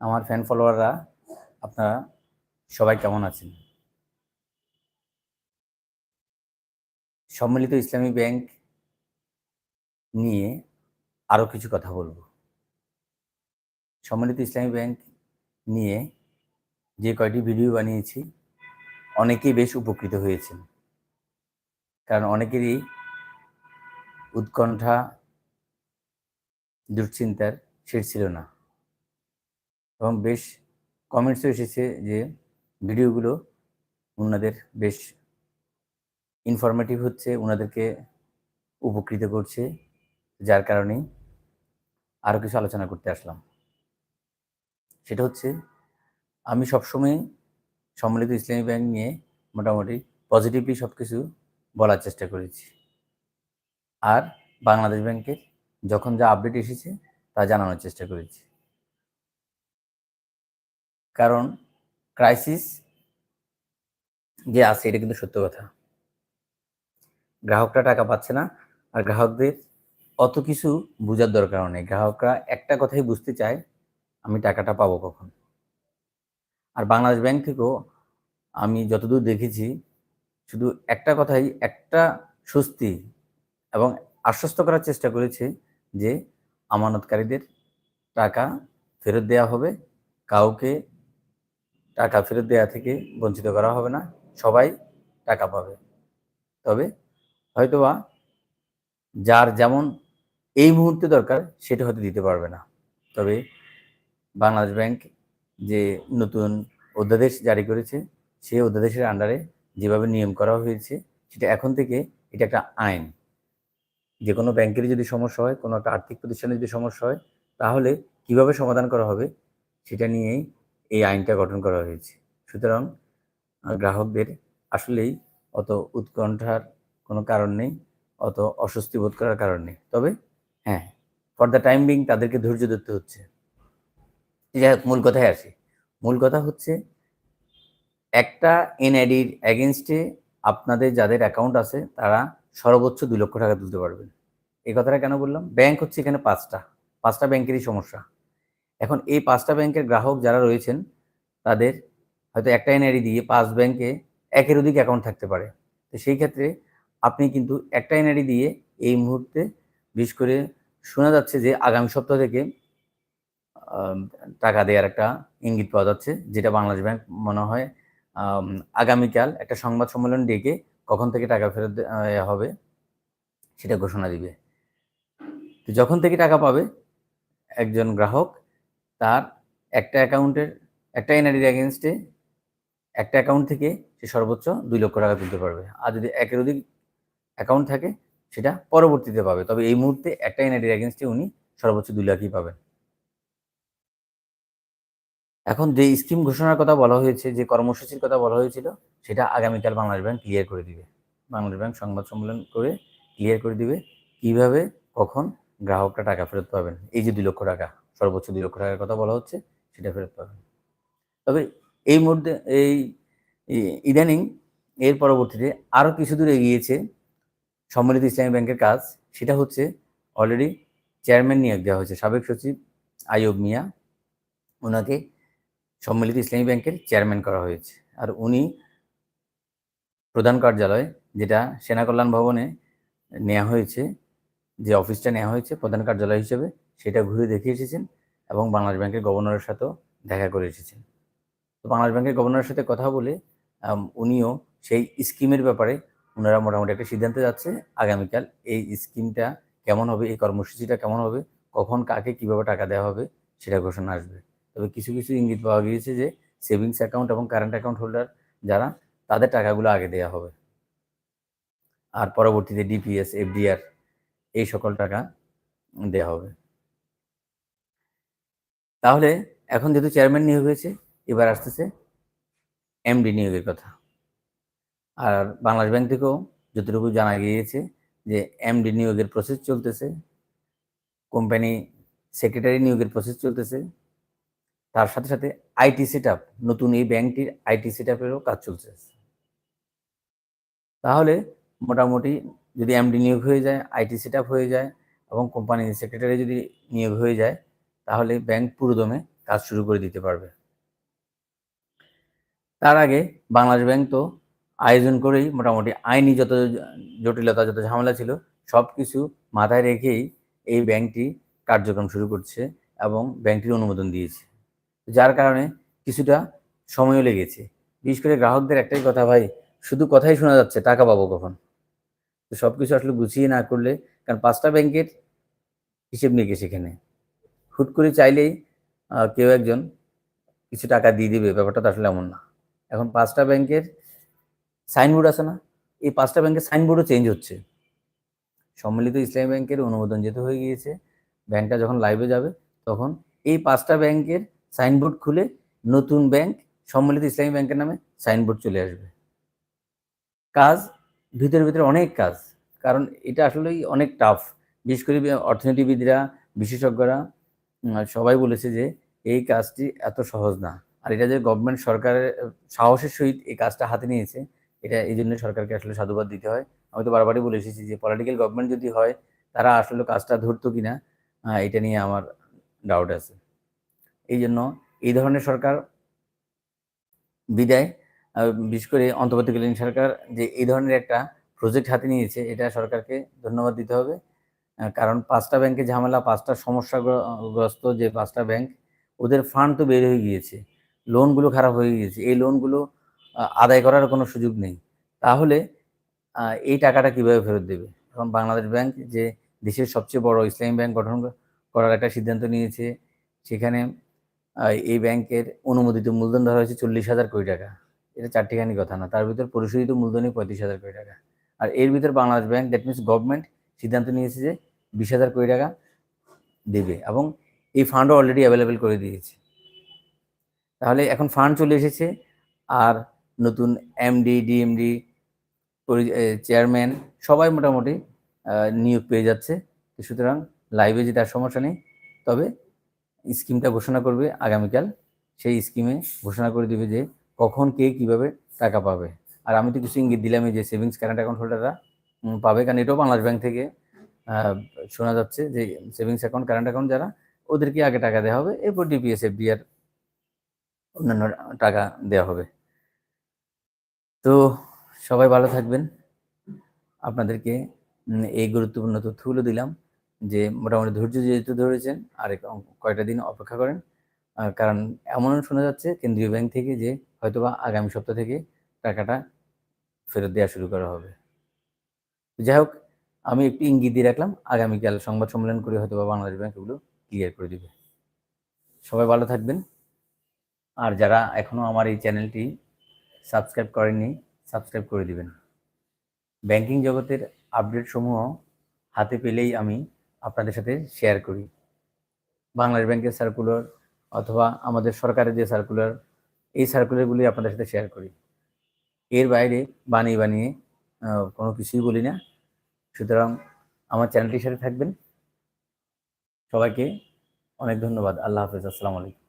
আমার ফ্যান ফলোয়াররা আপনারা সবাই কেমন আছেন? সম্মিলিত ইসলামী ব্যাংক নিয়ে আরও কিছু কথা বলব। সম্মিলিত ইসলামী ব্যাংক নিয়ে যে কয়টি ভিডিও বানিয়েছি, অনেকেই বেশ উপকৃত হয়েছেন। কারণ অনেকেরই উৎকণ্ঠা, দুশ্চিন্তার শেষ ছিল না। এবং বেশ কমেন্টসও এসেছে যে ভিডিওগুলো ওনাদের বেশ ইনফরমেটিভ হচ্ছে, ওনাদেরকে উপকৃত করছে, যার কারণে আরও কিছু আলোচনা করতে আসলাম। সেটা হচ্ছে, আমি সবসময় সম্মিলিত ইসলামী ব্যাংক নিয়ে মোটামুটি পজিটিভলি সব কিছু বলার চেষ্টা করেছি। আর বাংলাদেশ ব্যাংকের যখন যা আপডেট এসেছে তা জানানোর চেষ্টা করেছি। কারণ ক্রাইসিস যে আছে, এটা কিন্তু সত্য কথা। গ্রাহকরা টাকা পাচ্ছে না আর গ্রাহকদের অত কিছু বোঝার দরকার নেই। গ্রাহকরা একটা কথাই বুঝতে চায়, আমি টাকাটা পাবো কখন? আর বাংলাদেশ ব্যাংক থেকেও আমি যতদূর দেখেছি, শুধু একটা কথাই, একটা স্বস্তি এবং আশ্বস্ত করার চেষ্টা করেছে যে আমানতকারীদের টাকা ফেরত দেওয়া হবে, কাউকে টাকা ফেরত দেওয়া থেকে বঞ্চিত করা হবে না, সবাই টাকা পাবে। তবে হয়তোবা যার যেমন এই মুহূর্তে দরকার, সেটা হয়তো দিতে পারবে না। তবে বাংলাদেশ ব্যাংক যে নতুন অধ্যাদেশ জারি করেছে সেই অধ্যাদেশের আন্ডারে যেভাবে নিয়ম করা হয়েছে, সেটা এখন থেকে এটা একটা আইন। যে কোনো ব্যাংকের যদি সমস্যা হয়, কোনো একটা আর্থিক প্রতিষ্ঠানের যদি সমস্যা হয়, তাহলে কীভাবে সমাধান করা হবে, সেটা নিয়েই এই আইনটা গঠন করা হয়েছে। সুতরাং গ্রাহকদের আসলেই অত উৎকণ্ঠার কোনো কারণ নেই, অত অস্বস্তি বোধ করার কারণ নেই। তবে হ্যাঁ ফর দ্য টাইম বিং তাদেরকে ধৈর্য ধরতে হচ্ছে। যাই হোক, মূল কথায় আসি। মূল কথা হচ্ছে, একটা এনআইডির অ্যাগেনস্টে আপনাদের যাদের অ্যাকাউন্ট আছে, তারা সর্বোচ্চ দুই লক্ষ টাকা তুলতে পারবেন। এই কথাটা কেন বললাম? ব্যাংক হচ্ছে এখানে পাঁচটা। পাঁচটা ব্যাংকেরই সমস্যা। এখন এই পাঁচটা ব্যাংকের গ্রাহক যারা রয়েছেন, তাদের হয়তো একটা এনআইডি দিয়ে পাঁচ ব্যাংকে একের অধিক অ্যাকাউন্ট থাকতে পারে। তো সেই ক্ষেত্রে আপনি কিন্তু একটা এনআইডি দিয়ে এই মুহূর্তে বিশেষ করে শোনা যাচ্ছে যে আগামী সপ্তাহ থেকে টাকা দেওয়ার একটা ইঙ্গিত পাওয়া যাচ্ছে, যেটা বাংলাদেশ ব্যাংক মনে হয় আগামীকাল একটা সংবাদ সম্মেলন ডেকে কখন থেকে টাকা ফেরত হবে সেটা ঘোষণা দিবে। তো যখন থেকে টাকা পাবে, একজন গ্রাহক তার একটা অ্যাকাউন্টের, একটা এনআরডির অ্যাগেনস্টে একটা অ্যাকাউন্ট থেকে সে সর্বোচ্চ দুই লক্ষ টাকা তুলতে পারবে। আর যদি একের অধিক অ্যাকাউন্ট থাকে, সেটা পরবর্তীতে পাবে। তবে এই মুহূর্তে একটা এনআইডির অ্যাগেনস্টে উনি সর্বোচ্চ দুই লাখই পাবেন। এখন যে স্কিম ঘোষণার কথা বলা হয়েছে, যে কর্মসূচির কথা বলা হয়েছিল, সেটা আগামীকাল বাংলাদেশ ব্যাংক ক্লিয়ার করে দিবে। বাংলাদেশ ব্যাংক সংবাদ সম্মেলন করে ক্লিয়ার করে দিবে কীভাবে, কখন গ্রাহকরা টাকা ফেরত পাবেন। এই যে দুই লক্ষ টাকা। সর্বোচ্চ দুই লক্ষ টাকার কথা বলা হচ্ছে, সেটা ফেরত পাবেন। তবে এই মুহূর্তে, এই ইদানিং এর পরবর্তীতে আরও কিছু দূর এগিয়েছে সম্মিলিত ইসলামী ব্যাংকের কাজ, সেটা হচ্ছে অলরেডি চেয়ারম্যান নিয়োগ দেওয়া হয়েছে। সাবেক সচিব আইয়ুব মিয়া ওনাকে সম্মিলিত ইসলামী ব্যাংকের চেয়ারম্যান করা হয়েছে। আর উনি প্রধান কার্যালয়, যেটা সেনা কল্যাণ ভবনে নেওয়া হয়েছে, যে অফিসটা নেওয়া হয়েছে প্রধান কার্যালয় হিসেবে সেটা ঘুরে দেখে এসেছেন এবং বাংলাদেশ ব্যাংকের গভর্নরের সাথেও দেখা করে এসেছেন। তো বাংলাদেশ ব্যাংকের গভর্নরের সাথে কথা বলে উনিও সেই স্কিমের ব্যাপারে ওনারা মোটামুটি একটা সিদ্ধান্তে যাচ্ছে আগামীকাল এই স্কিমটা কেমন হবে, এই কর্মসূচিটা কেমন হবে, কখন কাকে কীভাবে টাকা দেওয়া হবে সেটা ঘোষণা আসবে। তবে কিছু কিছু ইঙ্গিত পাওয়া গিয়েছে যে সেভিংস অ্যাকাউন্ট এবং কারেন্ট অ্যাকাউন্ট হোল্ডার যারা, তাদের টাকাগুলো আগে দেওয়া হবে। আর পরবর্তীতে ডিপিএস, এফডিআর এই সকল টাকা দেওয়া হবে। তাহলে এখন যেহেতু চেয়ারম্যান নিয়োগ হয়েছে, এবার আসতেছে এমডি নিয়োগের কথা। আর বাংলাদেশ ব্যাংক থেকেও যতটুকু জানা গিয়েছে যে এমডি নিয়োগের প্রসেস চলতেছে কোম্পানি সেক্রেটারি নিয়োগের প্রসেস চলতেছে, তার সাথে সাথে আইটি সেট নতুন এই ব্যাংকটির আইটি সেট কাজ চলছে। তাহলে মোটামুটি যদি এমডি নিয়োগ হয়ে যায় আইটি সেট হয়ে যায় এবং কোম্পানির সেক্রেটারি যদি নিয়োগ হয়ে যায় তাহলে ব্যাংক পুরোদমে কাজ শুরু করে দিতে পারবে। তার আগে বাংলাদেশ ব্যাংক তো আয়োজন করেই মোটামুটি আইনি যত জটিলতা, যত ঝামেলা ছিল সব কিছু মাথায় রেখেই এই ব্যাংকটি কার্যক্রম শুরু করছে এবং ব্যাংকটির অনুমোদন দিয়েছে। যার কারণে কিছুটা সময়ও লেগেছে। বিশেষ করে গ্রাহকদের একটাই কথা ভাই, শুধু কথাই শোনা যাচ্ছে, টাকা পাবো কখন? তো সব কিছু আসলে গুছিয়ে না করলে, কারণ পাঁচটা ব্যাংকের হিসেব নিকেশ সেখানে। হুট করে চাইলেই কেউ একজন কিছু টাকা দিয়ে দিবে। ব্যাপারটা তো আসলে এমন না। এখন পাঁচটা ব্যাংকের সাইনবোর্ড আছে না? এই পাঁচটা ব্যাংকের সাইনবোর্ডও চেঞ্জ হচ্ছে। সম্মিলিত ইসলামী ব্যাংকের অনুমোদন যেতে হয়ে গিয়েছে, ব্যাংকটা যখন লাইভে যাবে, তখন এই পাঁচটা ব্যাংকের সাইনবোর্ড খুলে নতুন ব্যাংক, সম্মিলিত ইসলামী ব্যাংকের নামে সাইনবোর্ড চলে আসবে। কাজ, ভিতরে ভিতরে অনেক কাজ। কারণ এটা আসলেই অনেক টাফ বিশেষ করে অর্থনীতিবিদরা, বিশেষজ্ঞরা সবাই বলেছে যে এই কাজটি এত সহজ না। আর এটা যে গভর্নমেন্ট সরকারের সাহসের সহিত এই কাজটা হাতে নিয়েছে, এটা এই জন্য সরকারকে আসলে সাধুবাদ দিতে হয়। আমি তো বারবারই বলে এসেছি যে পলিটিক্যাল গভর্নমেন্ট যদি হয়, তারা আসলে কাজটা ধরতো কিনা এটা নিয়ে আমার ডাউট আছে। এই জন্য এই ধরনের সরকার বিদায় বিশেষ করে অন্তর্বর্তীকালীন সরকার যে এই ধরনের একটা প্রজেক্ট হাতে নিয়েছে, এটা সরকারকে ধন্যবাদ দিতে হবে। কারণ পাঁচটা ব্যাংকের ঝামেলা, পাঁচটা সমস্যাগ্রস্ত যে পাঁচটা ব্যাংক, ওদের ফান্ড তো বের হয়ে গিয়েছে। লোনগুলো খারাপ হয়ে গিয়েছে। এই লোনগুলো আদায় করার কোনো সুযোগ নেই। তাহলে এই টাকাটা কীভাবে ফেরত দেবে? এখন বাংলাদেশ ব্যাংক যে দেশের সবচেয়ে বড় ইসলামী ব্যাংক গঠন করার একটা সিদ্ধান্ত নিয়েছে, সেখানে এই ব্যাংকের অনুমোদিত মূলধন ধরা হয়েছে চল্লিশ হাজার কোটি টাকা। এটা চারটিখানি কথা না, তার ভিতর পরিশোধিত মূলধনই পঁয়ত্রিশ হাজার কোটি টাকা। আর এর ভিতর Bangladesh bank that means government সিদ্ধান্ত নিয়েছে যে বিশ হাজার কোটি টাকা দেবে এবং এই ফান্ডও অলরেডি অ্যাভেলেবেল করে দিয়েছে। তাহলে এখন ফান্ড চলে এসেছে আর নতুন এমডি ডিএমডি চেয়ারম্যান সবাই মোটামুটি নিয়োগ পেয়ে যাচ্ছে। সুতরাং লাইভে যে তার সমস্যা নেই, তবে স্কিমটা ঘোষণা করবে আগামীকাল। সেই স্কিমে ঘোষণা করে দিবে যে কখন কে কীভাবে টাকা পাবে। আর আমি তো কিছু ইঙ্গিত দিলামই যে সেভিংস কারেন্ট অ্যাকাউন্ট হোল্ডাররা পাবে। কারণ এটাও বাংলাদেশ ব্যাংক থেকে শোনা যাচ্ছে যে সেভিংস অ্যাকাউন্ট কারেন্ট অ্যাকাউন্ট যারা, ওদেরকে আগে টাকা দেওয়া হবে, এরপর ডিপিএস আর অন্যান্য টাকা দেওয়া হবে। তো সবাই ভালো থাকবেন। আপনাদেরকে এই গুরুত্বপূর্ণ তথ্যগুলো দিলাম যে মোটামুটি ধৈর্য যেহেতু ধরেছেন আর কয়টা দিন অপেক্ষা করেন। কারণ এমনও শোনা যাচ্ছে কেন্দ্রীয় ব্যাংক থেকে যে হয়তোবা আগামী সপ্তাহ থেকে টাকাটা ফেরত দেওয়া শুরু করা হবে। যাই হোক আমি একটু ইঙ্গিত দিয়ে রাখলাম, আগামীকাল সংবাদ সম্মেলন করে হয়তোবা বাংলাদেশ ব্যাংক এগুলো ক্লিয়ার করে দিবে। সবাই ভালো থাকবেন। আর যারা এখনও আমার এই চ্যানেলটি সাবস্ক্রাইব করেননি সাবস্ক্রাইব করে দিবেন। ব্যাংকিং জগতের আপডেট সমূহ হাতে পেলেই আমি আপনাদের সাথে শেয়ার করি। বাংলাদেশ ব্যাংকের সার্কুলার অথবা আমাদের সরকারের যে সার্কুলার এই সার্কুলারগুলি আপনাদের সাথে শেয়ার করি। এর বাইরে বানিয়ে বানিয়ে কোনো কিছুই বলি না। সুতরাং আমার চ্যানেলটির সাথে থাকবেন। সবাইকে অনেক ধন্যবাদ। আল্লাহ হাফিজ। আসসালামু আলাইকুম।